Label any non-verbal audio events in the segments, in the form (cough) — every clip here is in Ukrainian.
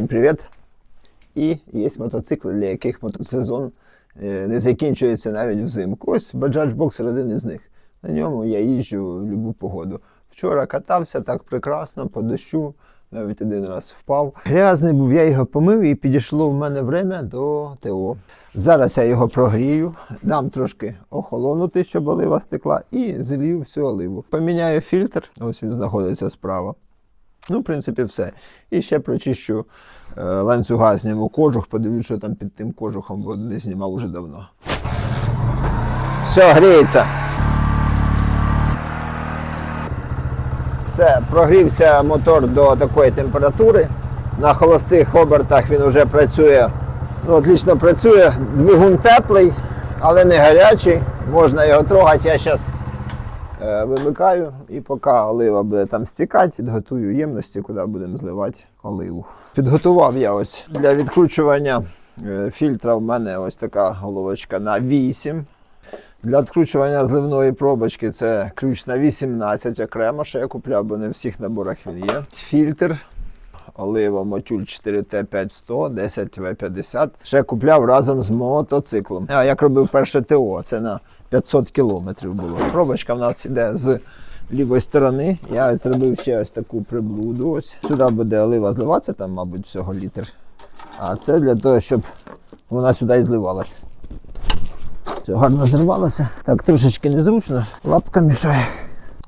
Всім привіт! І є мотоцикли, для яких мотосезон е, не закінчується навіть взимку. Ось Bajaj Boxer один із них. На ньому я їжджу в будь-яку погоду. Вчора катався так прекрасно, по дощу, навіть один раз впав. Грязний був, я його помив і підійшло в мене время до ТО. Зараз я його прогрію, дам трошки охолонути, щоб олива стекла, і злію всю оливу. Поміняю фільтр, ось він знаходиться справа. Ну, в принципі, все. І ще прочищу е, ланцюга, зніму кожух, подивлюсь, що там під тим кожухом, бо не знімав уже давно. Все, гріється. Все, прогрівся мотор до такої температури. На холостих обертах він вже працює. Ну, отлично працює. Двигун теплий, але не гарячий. Можна його трогати. Я зараз Вимикаю і поки олива буде там стікати, підготую ємності, куди будемо зливати оливу. Підготував я ось для відкручування е, фільтра в мене ось така головочка на 8. Для відкручування зливної пробочки це ключ на 18 окремо, що я купляв, бо не в всіх наборах він є. Фільтр. Олива Мотюль 4Т500, 10В50. Ще купляв разом з мотоциклом. А як робив перше ТО, це на 500 кілометрів було. Пробочка в нас йде з лівої сторони. Я зробив ще ось таку приблуду. Ось. Сюди буде олива зливатися, там, мабуть, всього літр. А це для того, щоб вона сюди і зливалася. Все гарно зривалося. Так, трошечки незручно, лапка мішає.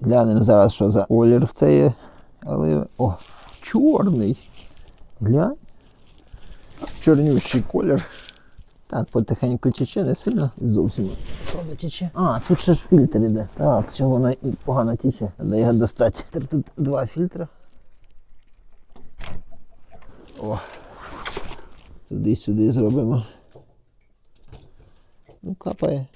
Глянемо зараз, що за колір в цієї оливи. О, чорний. Глянь. Чорнющий колір. Так, потихеньку тече, не сильно зовсім слабо тече. А, тут ще ж фільтр іде. Так, чого воно погано тече. Треба його достати. Тепер Тут два фільтри. О. Туди-сюди зробимо. Ну, капає.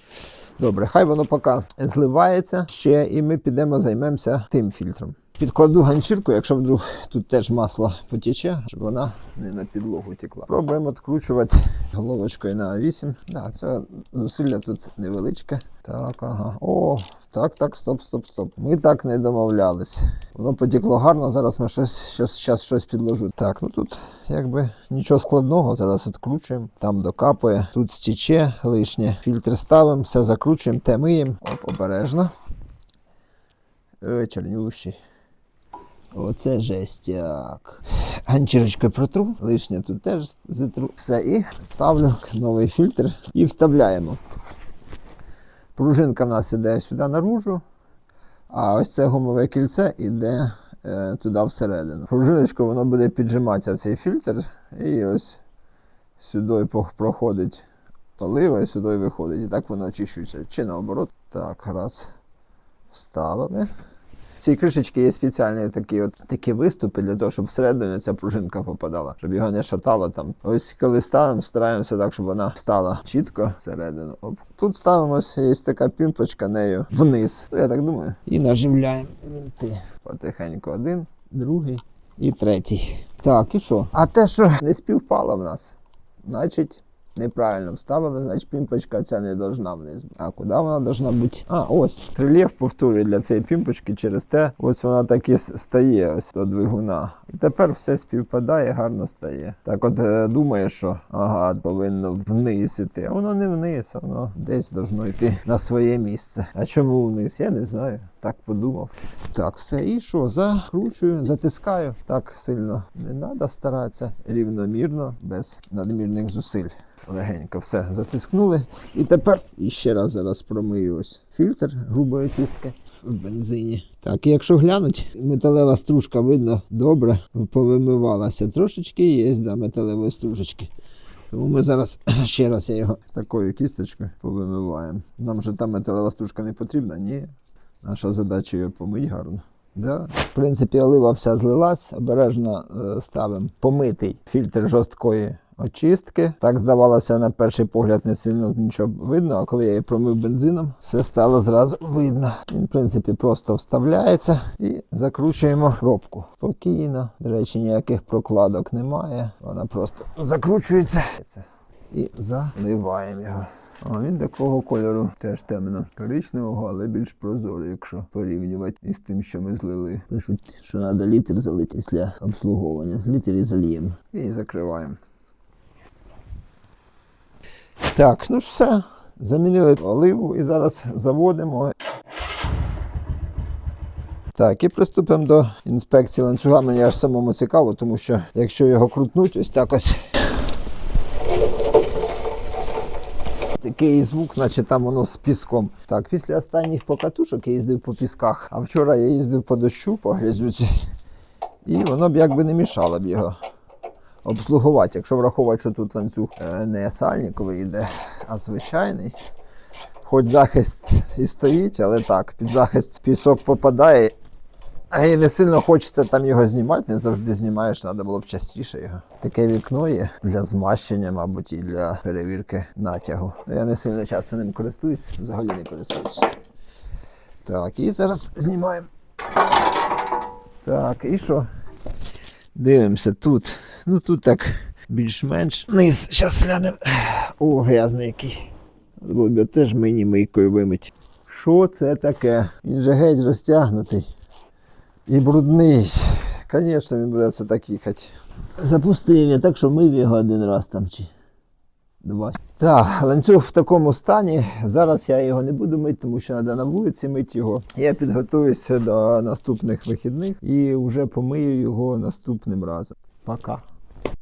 Добре, хай воно поки зливається ще, і ми підемо займемося тим фільтром. Підкладу ганчірку, якщо вдруг тут теж масло потіче, щоб вона не на підлогу текла. Пробуємо відкручувати головочкою на 8. Да, це зусилля тут невеличке. Так, ага. О, так, так, стоп, стоп, стоп. Ми так не домовлялись. Воно потекло гарно, зараз ми щось, щось, щас щось підложу. Так, ну тут якби нічого складного, зараз відкручуємо, там докапує, тут стіче лишнє. Фільтр ставимо, все закручуємо, те миємо. Оп, обережно. Ой, чорнющий. Оце жестяк. Ганчірочкою протру, лишнє тут теж затру. Все, і ставлю новий фільтр і вставляємо. Пружинка в нас іде сюди наружу, а ось це гумове кільце йде е, туди всередину. Пружиночкою воно буде піджиматися цей фільтр, і ось сюди проходить олива і сюди виходить. І так воно очищується. Чи наоборот. Так, раз. Вставили. В цій кришечці є спеціальні такі от такі виступи для того, щоб всередину ця пружинка попадала, щоб його не шатало там. Ось коли ставимо, стараємося так, щоб вона стала чітко всередину. Оп. Тут ставимо ось є така пімпочка нею вниз. Ну, я так думаю. І наживляємо вінти. Потихеньку один, другий і третій. Так, і що? А те, що не співпало в нас, значить. Неправильно вставили, значить пімпочка ця не должна вниз. А куди вона должна бути? А, ось. Рельєф повторює для цієї пімпочки через те, ось вона так і стає ось до двигуна. І тепер все співпадає, гарно стає. Так от е, думає, що ага, повинно вниз іти. А воно не вниз, а воно десь должно йти на своє місце. А чому вниз? Я не знаю. Так подумав. Так, все. І що? Закручую, затискаю. Так сильно не треба старатися. Рівномірно, без надмірних зусиль. Легенько все затискнули. І тепер іще раз зараз промию ось фільтр грубої чистки в бензині. Так, і якщо глянуть, металева стружка видно добре повимивалася. Трошечки є, да, металевої стружечки. Тому ми зараз (clears throat) ще раз я його такою кісточкою повимиваємо. Нам же там металева стружка не потрібна, ні. Наша задача її помити гарно. Да. В принципі, олива вся злилась, обережно е, ставимо помитий фільтр жорсткої очистки. Так здавалося, на перший погляд не сильно нічого видно, а коли я її промив бензином, все стало зразу видно. Він, в принципі, просто вставляється і закручуємо пробку. Спокійно. До речі, ніяких прокладок немає. Вона просто закручується і заливаємо його. А він такого кольору теж темно. Коричневого, але більш прозорий, якщо порівнювати із тим, що ми злили. Пишуть, що треба літр залити після обслуговування. Літр і зальємо. І закриваємо. Так, ну ж все. Замінили оливу і зараз заводимо. Так, і приступимо до інспекції ланцюга. Мені аж самому цікаво, тому що якщо його крутнуть, ось так ось. Такий звук, наче там воно з піском. Так, після останніх покатушок я їздив по пісках, а вчора я їздив по дощу, по грязюці, і воно б якби не мішало б його обслугувати. Якщо враховувати, що тут ланцюг е, не сальниковий йде, а звичайний. Хоч захист і стоїть, але так, під захист пісок попадає. А і не сильно хочеться там його знімати, не завжди знімаєш, треба було б частіше його. Таке вікно є для змащення, мабуть, і для перевірки натягу. Ну, Я не сильно часто ним користуюсь, взагалі не користуюсь. Так, і зараз знімаємо. Так, і що? Дивимося тут. Ну тут так більш-менш. Низ, зараз глянемо. О, грязний який. Було теж мені мийкою вимить. Що це таке? Він же геть розтягнутий. І брудний. Звісно, він буде це так їхати. Запустив я так, що мив його один раз там чи два. Так, ланцюг в такому стані. Зараз я його не буду мити, тому що треба на вулиці мити його. Я підготуюся до наступних вихідних і вже помию його наступним разом. Пока.